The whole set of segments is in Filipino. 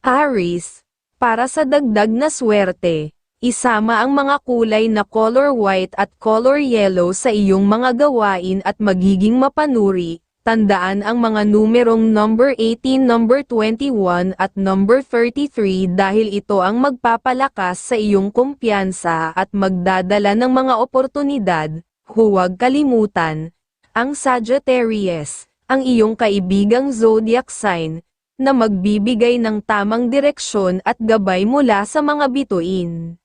Aries, para sa dagdag na swerte, isama ang mga kulay na color white at color yellow sa iyong mga gawain at magiging mapanuri. Tandaan ang mga numerong number 18, number 21 at number 33 dahil ito ang magpapalakas sa iyong kumpiyansa at magdadala ng mga oportunidad. Huwag kalimutan, ang Sagittarius, ang iyong kaibigang zodiac sign, na magbibigay ng tamang direksyon at gabay mula sa mga bituin.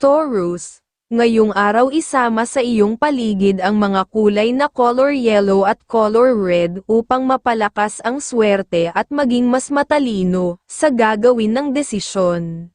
Taurus, ngayong araw isama sa iyong paligid ang mga kulay na color yellow at color red upang mapalakas ang swerte at maging mas matalino sa gagawin ng desisyon.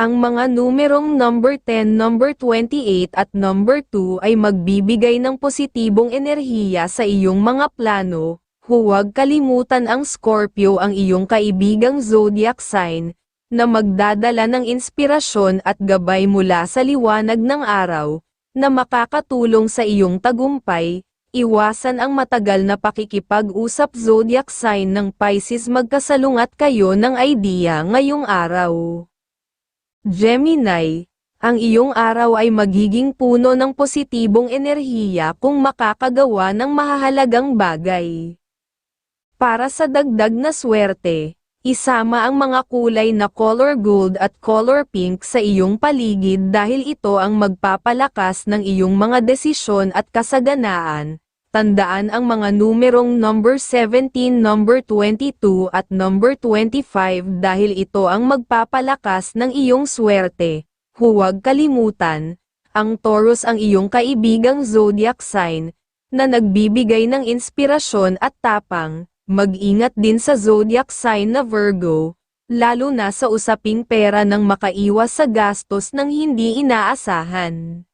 Ang mga numerong number 10, number 28 at number 2 ay magbibigay ng positibong enerhiya sa iyong mga plano, Huwag kalimutan ang Scorpio ang iyong kaibigang zodiac sign, na magdadala ng inspirasyon at gabay mula sa liwanag ng araw, na makakatulong sa iyong tagumpay, iwasan ang matagal na pakikipag-usap zodiac sign ng Pisces magkasalungat kayo ng idea ngayong araw. Gemini, ang iyong araw ay magiging puno ng positibong enerhiya kung makakagawa ng mahahalagang bagay. Para sa dagdag na swerte, isama ang mga kulay na color gold at color pink sa iyong paligid dahil ito ang magpapalakas ng iyong mga desisyon at kasaganaan. Tandaan ang mga numerong number 17, number 22 at number 25 dahil ito ang magpapalakas ng iyong swerte. Huwag kalimutan, ang Taurus ang iyong kaibigang zodiac sign, na nagbibigay ng inspirasyon at tapang, Mag-ingat din sa zodiac sign na Virgo, lalo na sa usaping pera nang makaiwas sa gastos ng hindi inaasahan.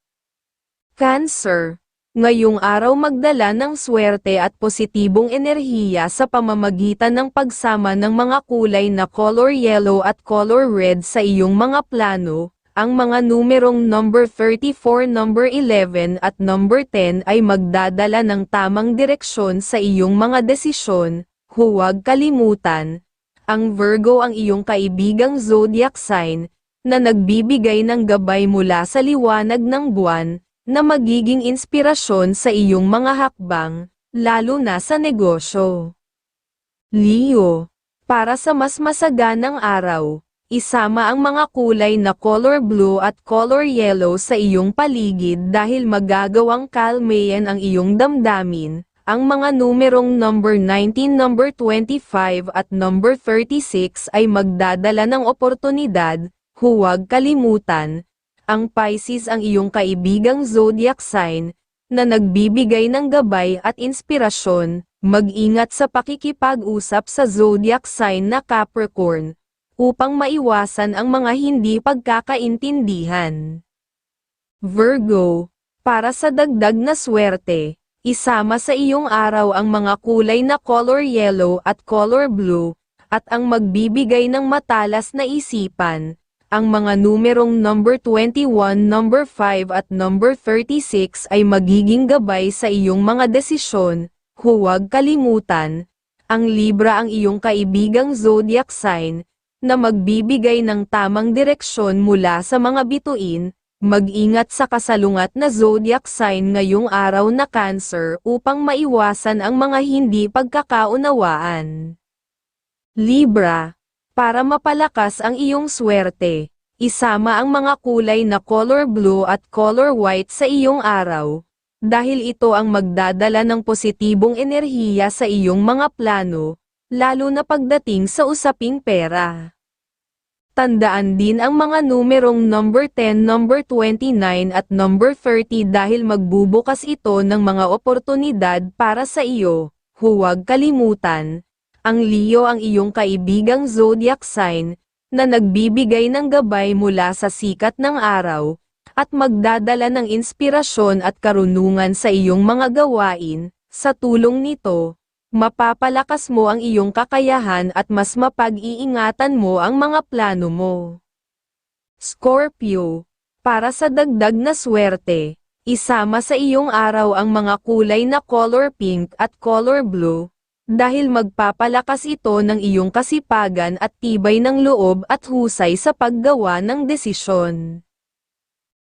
Cancer, ngayong araw magdala ng swerte at positibong enerhiya sa pamamagitan ng pagsama ng mga kulay na color yellow at color red sa iyong mga plano, ang mga numerong number 34, number 11 at number 10 ay magdadala ng tamang direksyon sa iyong mga desisyon. Huwag kalimutan, ang Virgo ang iyong kaibigang zodiac sign, na nagbibigay ng gabay mula sa liwanag ng buwan, na magiging inspirasyon sa iyong mga hakbang, lalo na sa negosyo. Leo, para sa mas masaganang araw, Isama ang mga kulay na color blue at color yellow sa iyong paligid dahil magagawang kalmayan ang iyong damdamin. Ang mga numerong number 19, number 25 at number 36 ay magdadala ng oportunidad. Huwag kalimutan, ang Pisces ang iyong kaibigang zodiac sign, na nagbibigay ng gabay at inspirasyon. Mag-ingat sa pakikipag-usap sa zodiac sign na Capricorn upang maiwasan ang mga hindi pagkakaintindihan. Virgo, para sa dagdag na swerte, isama sa iyong araw ang mga kulay na color yellow at color blue, at ang magbibigay ng matalas na isipan, ang mga numerong number 21, number 5 at number 36 ay magiging gabay sa iyong mga desisyon, huwag kalimutan, ang Libra ang iyong kaibigang zodiac sign, na magbibigay ng tamang direksyon mula sa mga bituin, mag-ingat sa kasalungat na zodiac sign ngayong araw na Cancer upang maiwasan ang mga hindi pagkakaunawaan. Libra, para mapalakas ang iyong swerte, isama ang mga kulay na color blue at color white sa iyong araw, dahil ito ang magdadala ng positibong enerhiya sa iyong mga plano, lalo na pagdating sa usaping pera. Tandaan din ang mga numerong number 10, number 29 at number 30 dahil magbubukas ito ng mga oportunidad para sa iyo. Huwag kalimutan, ang Leo ang iyong kaibigang zodiac sign, na nagbibigay ng gabay mula sa sikat ng araw, at magdadala ng inspirasyon at karunungan sa iyong mga gawain, sa tulong nito, mapapalakas mo ang iyong kakayahan at mas mapag-iingatan mo ang mga plano mo. Scorpio, para sa dagdag na swerte, isama sa iyong araw ang mga kulay na color pink at color blue, dahil magpapalakas ito ng iyong kasipagan at tibay ng loob at husay sa paggawa ng desisyon.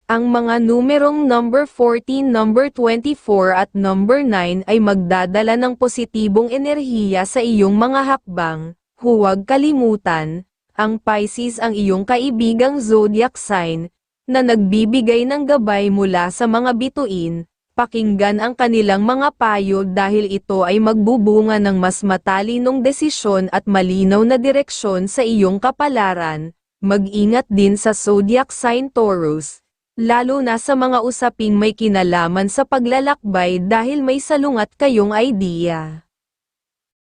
Ang mga numerong number 14, number 24 at number 9 ay magdadala ng positibong enerhiya sa iyong mga hakbang. Huwag kalimutan, ang Pisces ang iyong kaibigang zodiac sign, na nagbibigay ng gabay mula sa mga bituin. Pakinggan ang kanilang mga payo dahil ito ay magbubunga ng mas matalinong desisyon at malinaw na direksyon sa iyong kapalaran. Mag-ingat din sa zodiac sign Taurus lalo na sa mga usaping may kinalaman sa paglalakbay dahil may salungat kayong idea.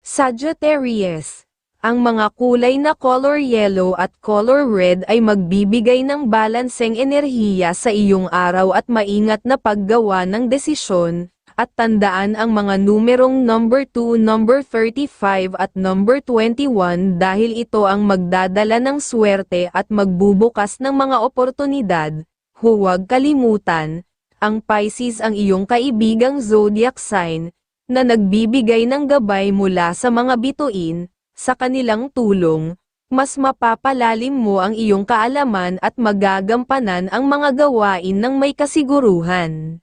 Sagittarius ang mga kulay na color yellow at color red ay magbibigay ng balanseng enerhiya sa iyong araw at maingat na paggawa ng desisyon, at tandaan ang mga numerong number 2, number 35 at number 21 dahil ito ang magdadala ng swerte at magbubukas ng mga oportunidad, Huwag kalimutan, ang Pisces ang iyong kaibigang zodiac sign, na nagbibigay ng gabay mula sa mga bituin, sa kanilang tulong, mas mapapalalim mo ang iyong kaalaman at magagampanan ang mga gawain ng may kasiguruhan.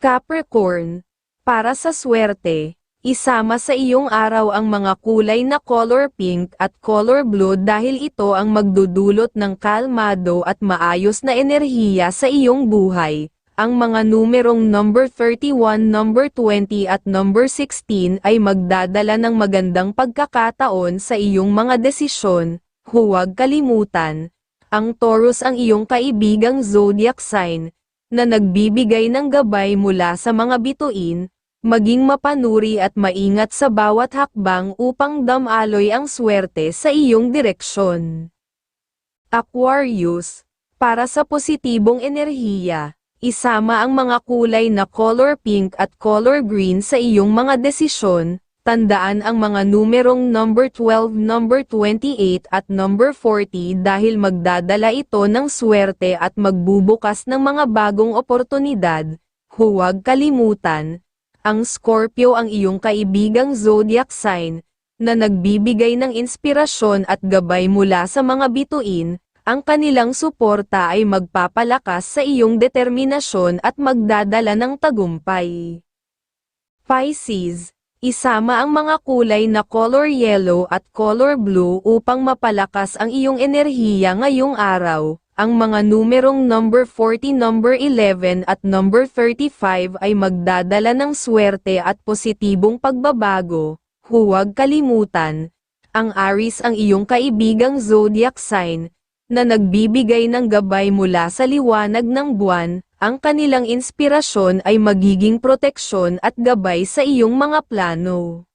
Capricorn, para sa swerte, Isama sa iyong araw ang mga kulay na color pink at color blue dahil ito ang magdudulot ng kalmado at maayos na enerhiya sa iyong buhay. Ang mga numerong number 31, number 20 at number 16 ay magdadala ng magandang pagkakataon sa iyong mga desisyon. Huwag kalimutan, ang Taurus ang iyong kaibigang zodiac sign, na nagbibigay ng gabay mula sa mga bituin, maging mapanuri at maingat sa bawat hakbang upang damaloy ang swerte sa iyong direksyon. Aquarius, para sa positibong enerhiya, isama ang mga kulay na color pink at color green sa iyong mga desisyon, tandaan ang mga numerong number 12, number 28 at number 40 dahil magdadala ito ng swerte at magbubukas ng mga bagong oportunidad, huwag kalimutan, ang Scorpio ang iyong kaibigang zodiac sign, na nagbibigay ng inspirasyon at gabay mula sa mga bituin, ang kanilang suporta ay magpapalakas sa iyong determinasyon at magdadala ng tagumpay. Pisces, isama ang mga kulay na color yellow at color blue upang mapalakas ang iyong enerhiya ngayong araw, ang mga numerong number 40, number 11 at number 35 ay magdadala ng swerte at positibong pagbabago. Huwag kalimutan, ang Aries ang iyong kaibigang zodiac sign, na nagbibigay ng gabay mula sa liwanag ng buwan, ang kanilang inspirasyon ay magiging proteksyon at gabay sa iyong mga plano.